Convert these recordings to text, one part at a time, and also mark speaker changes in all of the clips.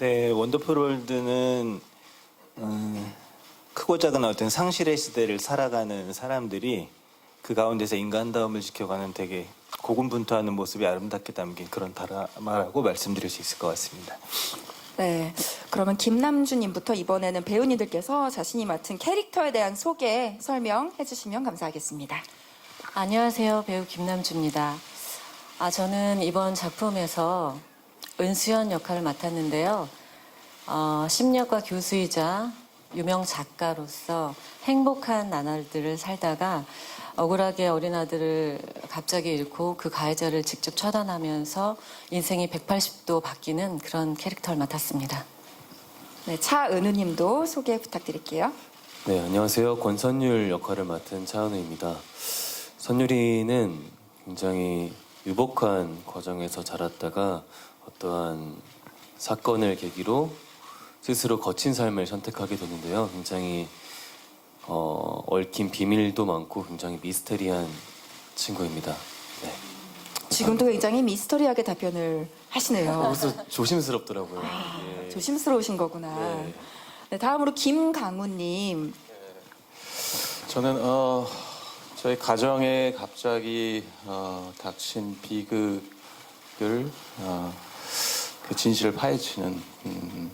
Speaker 1: 네, 원더풀 월드는 음, 크고 작은 어떤 상실의 시대를 살아가는 사람들이 그 가운데서 인간다움을 지켜가는 되게 고군분투하는 모습이 아름답게 담긴 그런 드라마라고 말씀드릴 수 있을 것 같습니다.
Speaker 2: 네. 그러면 김남주님부터 이번에는 배우님들께서 자신이 맡은 캐릭터에 대한 소개, 설명해 주시면 감사하겠습니다.
Speaker 3: 안녕하세요. 배우 김남주입니다. 아, 저는 이번 작품에서 은수연 역할을 맡았는데요. 어, 심리학과 교수이자 유명 작가로서 행복한 나날들을 살다가 억울하게 어린 아들을 갑자기 잃고 그 가해자를 직접 처단하면서 인생이 180도 바뀌는 그런 캐릭터를 맡았습니다.
Speaker 2: 네, 차은우 님도 소개 부탁드릴게요.
Speaker 4: 네, 안녕하세요. 권선율 역할을 맡은 차은우입니다. 선율이는 굉장히 유복한 과정에서 자랐다가 어떠한 사건을 계기로 스스로 거친 삶을 선택하게 되는데요. 굉장히 어, 얽힌 비밀도 많고 굉장히 미스테리한 친구입니다. 네.
Speaker 2: 지금도 굉장히 미스터리하게 답변을 하시네요.
Speaker 4: 그래서 조심스럽더라고요. 예.
Speaker 2: 조심스러우신 거구나.
Speaker 4: 네.
Speaker 2: 네, 다음으로 김강우님.
Speaker 5: 저는 어, 저희 가정에 갑자기 어, 닥친 비극을 어, 그 진실을 파헤치는 음,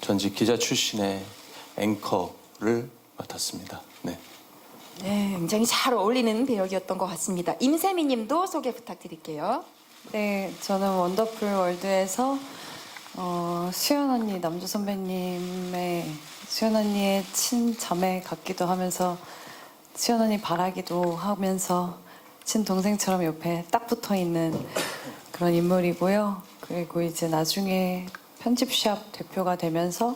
Speaker 5: 전직 기자 출신의 앵커를 맡았습니다. 네.
Speaker 2: 네, 굉장히 잘 어울리는 배역이었던 것 같습니다. 임세미 님도 소개 부탁드릴게요.
Speaker 6: 네, 저는 원더풀 월드에서 어, 수연 언니, 남주 선배님의 수연 언니의 친자매 같기도 하면서 수연 언니 바라기도 하면서 친동생처럼 옆에 딱 붙어 있는 그런 인물이고요. 그리고 이제 나중에 편집샵 대표가 되면서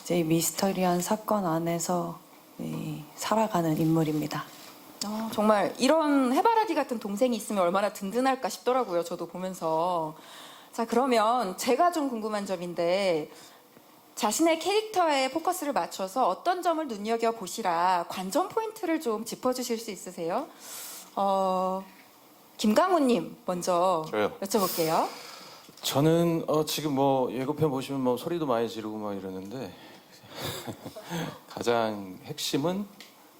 Speaker 6: 이제 이 미스터리한 사건 안에서 이 살아가는 인물입니다.
Speaker 2: 어, 정말 이런 해바라기 같은 동생이 있으면 얼마나 든든할까 싶더라고요. 저도 보면서. 자, 그러면 제가 좀 궁금한 점인데 자신의 캐릭터에 포커스를 맞춰서 어떤 점을 눈여겨 보시라 관전 포인트를 좀 짚어 주실 수 있으세요? 어, 김강우님 먼저
Speaker 5: 저요?
Speaker 2: 여쭤볼게요.
Speaker 5: 저는 어, 지금 뭐 예고편 보시면 뭐 소리도 많이 지르고 막 이러는데 가장 핵심은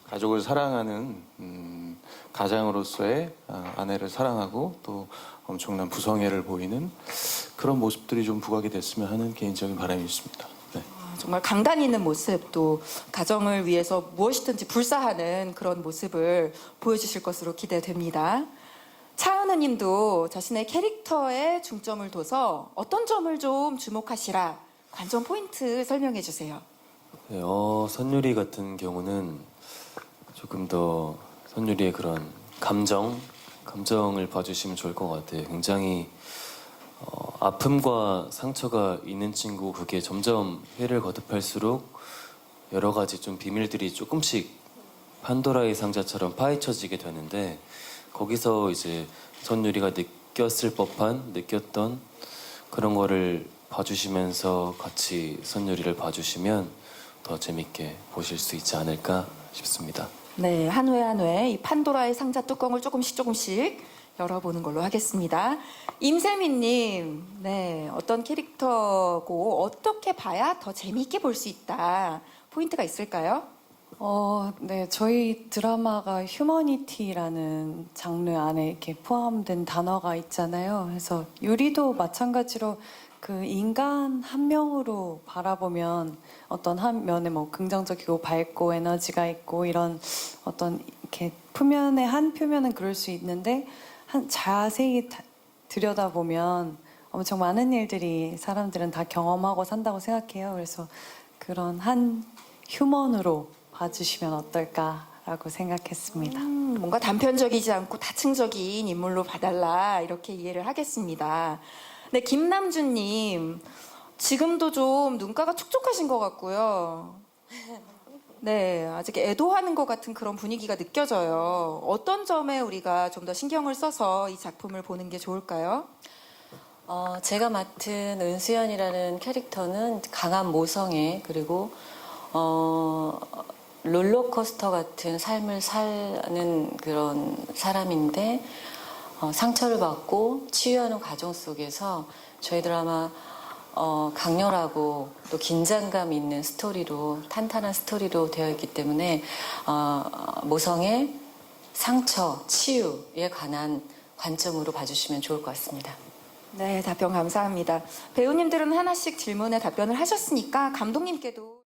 Speaker 5: 가족을 사랑하는 음, 가장으로서의 아, 아내를 사랑하고 또 엄청난 부성애를 보이는 그런 모습들이 좀 부각이 됐으면 하는 개인적인 바람이 있습니다. 네.
Speaker 2: 아, 정말 강단 있는 모습 또 가정을 위해서 무엇이든지 불사하는 그런 모습을 보여주실 것으로 기대됩니다. 차은우 님도 자신의 캐릭터에 중점을 둬서 어떤 점을 좀 주목하시라 관전 포인트 설명해 주세요.
Speaker 4: 네, 어, 선율이 같은 경우는 조금 더 선율이의 그런 감정, 감정을 봐주시면 좋을 것 같아요. 굉장히 어, 아픔과 상처가 있는 친구, 그게 점점 회를 거듭할수록 여러 가지 좀 비밀들이 조금씩 판도라의 상자처럼 파헤쳐지게 되는데 거기서 이제 선율이가 느꼈을 법한, 느꼈던 그런 거를 봐주시면서 같이 선율이를 봐주시면 더 재밌게 보실 수 있지 않을까 싶습니다.
Speaker 2: 네, 한 회 한 회 이 판도라의 상자 뚜껑을 조금씩 조금씩 열어보는 걸로 하겠습니다. 임세민님, 네, 어떤 캐릭터고 어떻게 봐야 더 재미있게 볼 수 있다 포인트가 있을까요?
Speaker 6: 어, 네, 저희 드라마가 휴머니티라는 장르 안에 이렇게 포함된 단어가 있잖아요. 그래서 유리도 마찬가지로 그 인간 한 명으로 바라보면 어떤 한 면에 뭐 긍정적이고 밝고 에너지가 있고 이런 어떤 이렇게 표면의 한 표면은 그럴 수 있는데 한 자세히 다- 들여다보면 엄청 많은 일들이 사람들은 다 경험하고 산다고 생각해요. 그래서 그런 한 휴먼으로 봐주시면 어떨까라고 생각했습니다.
Speaker 2: 음, 뭔가 단편적이지 않고 다층적인 인물로 봐달라 이렇게 이해를 하겠습니다. 네, 김남준님 지금도 좀 눈가가 촉촉하신 것 같고요. 네, 아직 애도하는 것 같은 그런 분위기가 느껴져요. 어떤 점에 우리가 좀 더 신경을 써서 이 작품을 보는 게 좋을까요?
Speaker 3: 어, 제가 맡은 은수연이라는 캐릭터는 강한 모성애 그리고 어, 롤러코스터 같은 삶을 사는 그런 사람인데 어, 상처를 받고 치유하는 과정 속에서 저희 드라마 어, 강렬하고 또 긴장감 있는 스토리로 탄탄한 스토리로 되어 있기 때문에 어, 모성의 상처, 치유에 관한 관점으로 봐주시면 좋을 것 같습니다.
Speaker 2: 네, 답변 감사합니다. 배우님들은 하나씩 질문에 답변을 하셨으니까 감독님께도